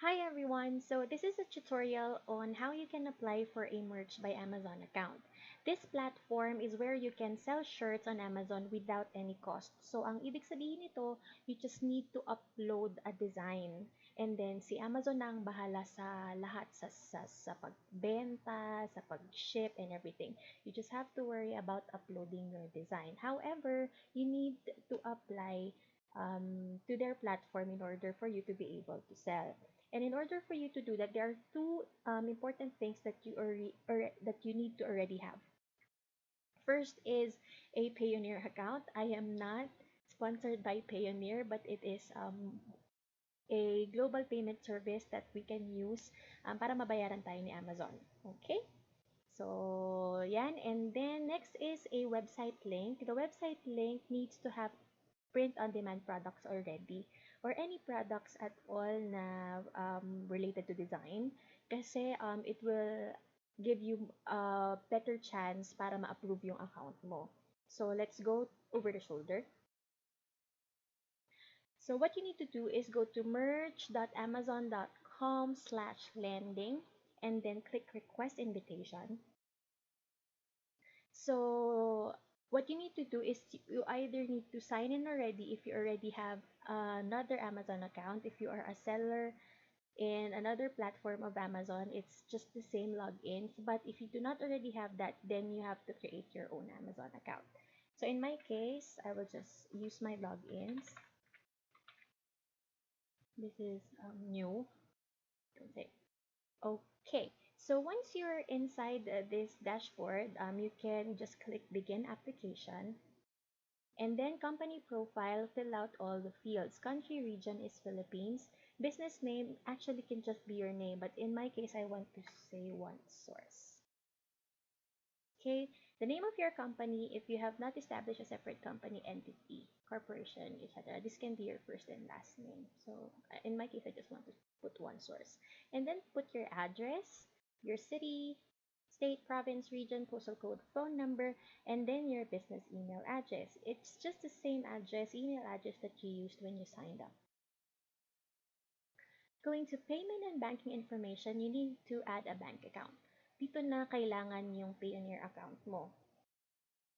Hi everyone! So this is a tutorial on how you can apply for a Merch by Amazon account. This platform is where you can sell shirts on Amazon without any cost. So ang ibig sabihin nito, you just need to upload a design. And then si Amazon na ang bahala sa lahat sa, sa, sa pagbenta, sa pag-ship and everything. You just have to worry about uploading your design. However, you need to apply um, to their platform in order for you to be able to sell. And in order for you to do that, there are two um, important things that you already or that you need to already have. First is a Payoneer account. I am not sponsored by Payoneer, but it is um, a global payment service that we can use um, para mabayaran tayo ni Amazon. Okay? So, yan. And then, next is a website link. The website link needs to have print-on-demand products already or any products at all na um, related to design kasi um, it will give you a better chance para ma-approve yung account mo. So, let's go over the shoulder. So, what you need to do is go to merch.amazon.com slash landing and then click request invitation. So, what you need to do is you either need to sign in already if you already have another Amazon account. If you are a seller in another platform of Amazon, it's just the same logins. But if you do not already have that, then you have to create your own Amazon account. So in my case, I will just use my logins. This is um, new. Okay. Okay. So once you're inside uh, this dashboard, um, you can just click Begin Application. And then company profile, fill out all the fields. Country region is Philippines. Business name actually can just be your name, but in my case, I want to say one source. Okay, the name of your company, if you have not established a separate company entity, corporation, etc., this can be your first and last name. So in my case, I just want to put one source. And then put your address, your city, state, province, region, postal code, phone number, and then your business email address. It's just the same address, email address that you used when you signed up. Going to payment and banking information, you need to add a bank account. Dito na kailangan yung Payoneer account mo.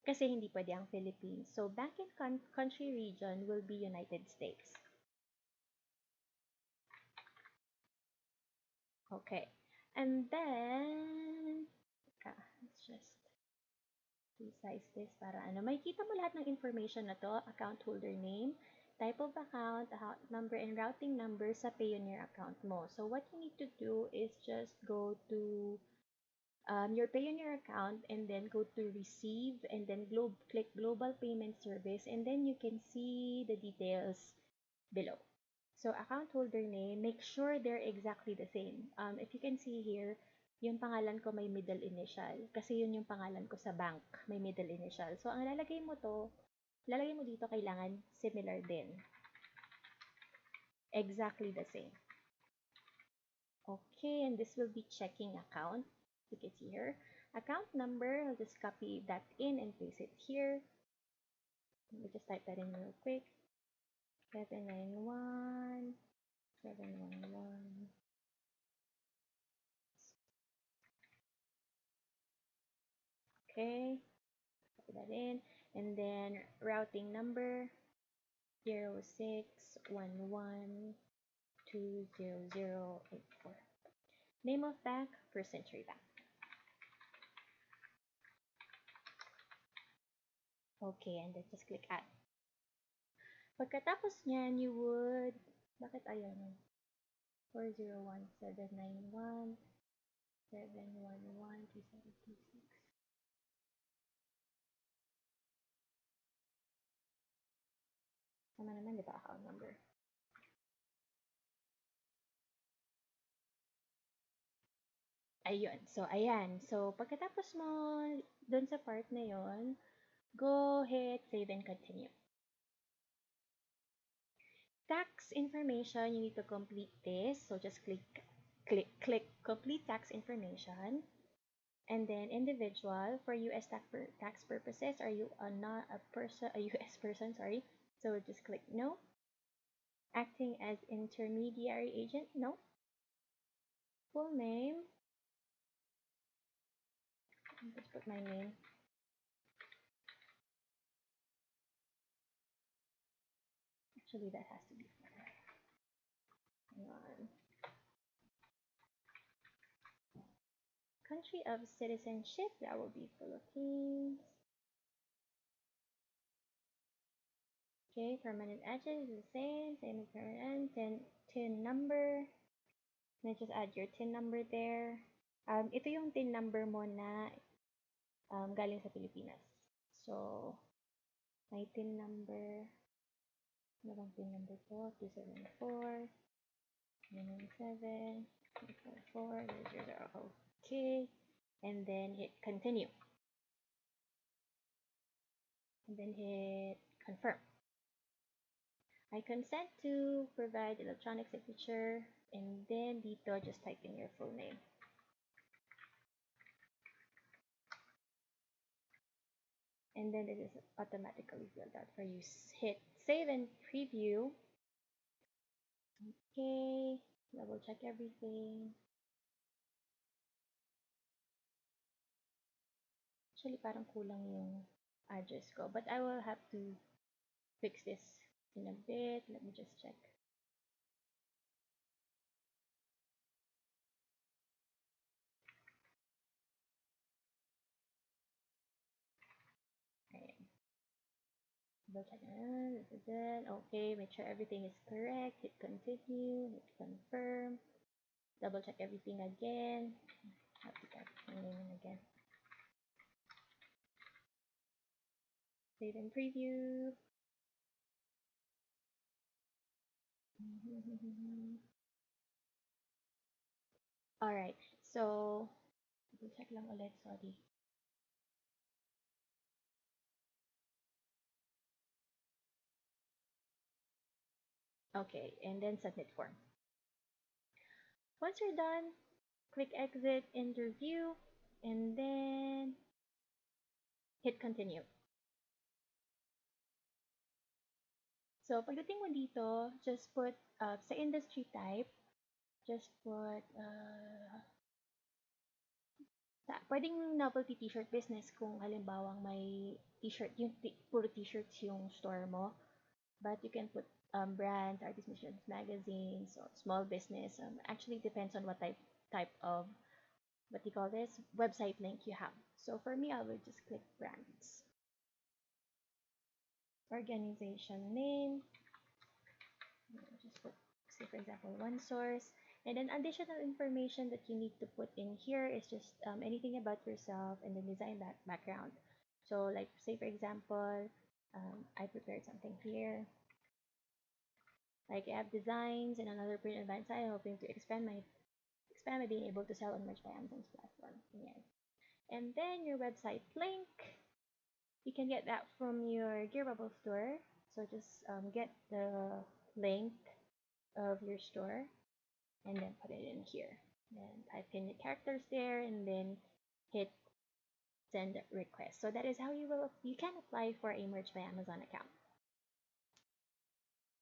Kasi hindi pwede ang Philippines. So, bank and country region will be United States. Okay. And then, ah, let's just resize this para ano. May kita mo lahat ng information na to. Account holder name, type of account, account number, and routing number sa Payoneer account mo. So, what you need to do is just go to um, your Payoneer account and then go to receive and then glo click global payment service and then you can see the details below. So, account holder name, make sure they're exactly the same. Um, if you can see here, yung pangalan ko may middle initial. Kasi yun yung pangalan ko sa bank, may middle initial. So, ang lalagay mo to, lalagay mo dito kailangan similar din. Exactly the same. Okay, and this will be checking account. You can see here. Account number, I'll just copy that in and paste it here. Let me just type that in real quick. 791, 711. Okay, put that in. And then routing number 0611200084. Name of bank, First Century Bank. Okay, and then just click add. Pagkatapos niyan, you would, bakit ayaw 401 791 711 2726 Tama naman, di ba, account number? Ayun. So, ayan. So, pagkatapos mo dun sa part na yon, go ahead, save and continue. Tax information, you need to complete this. So just click, click, click complete tax information. And then individual, for US tax, tax purposes, are you a not a person, a US person, sorry. So just click no. Acting as intermediary agent, no. full name. Let's put my name. Actually, that has to be Hang on. Country of citizenship, that will be Philippines. Okay, permanent address is the same, same as permanent, tin, tin number. And just add your tin number there. Um, ito yung tin number mo na um, galing sa Pilipinas. So, my tin number, bang tin number to? 274, 997, 244, 000. Okay, and then hit continue. And then hit confirm. I consent to provide electronic signature and then dito just type in your full name. And then it is automatically filled out for you. Hit save and preview. Okay, double check everything. Actually, parang kulang yung address ko. But I will have to fix this in a bit. Let me just check. Double check. Okay, make sure everything is correct. Hit continue. Hit confirm. Double check everything again. Have to name again. Save and preview. Alright, so, double check lang ulit, sorry. Okay, and then submit form. Once you're done, click exit interview, and then hit continue. So, pagdating mo dito, just put, uh, sa industry type, just put, uh, sa, pwedeng novelty t-shirt business kung halimbawa may t-shirt, yung puro t-shirts yung store mo. But you can put um, brands, artist missions, magazines, or small business. Um, actually depends on what type type of what do you call this website link you have. So for me, I will just click brands organization name. Just put, say for example, one source. And then additional information that you need to put in here is just um, anything about yourself and the design back background. So like say for example, um, I prepared something here. Like have designs and another print event site hoping to expand my expand my being able to sell on Merch by Amazon's platform. Yeah. And then your website link you can get that from your Gearbubble store. So just um, get the link of your store and then put it in here. Then type in the characters there and then hit send request. So that is how you will you can apply for a Merch by Amazon account.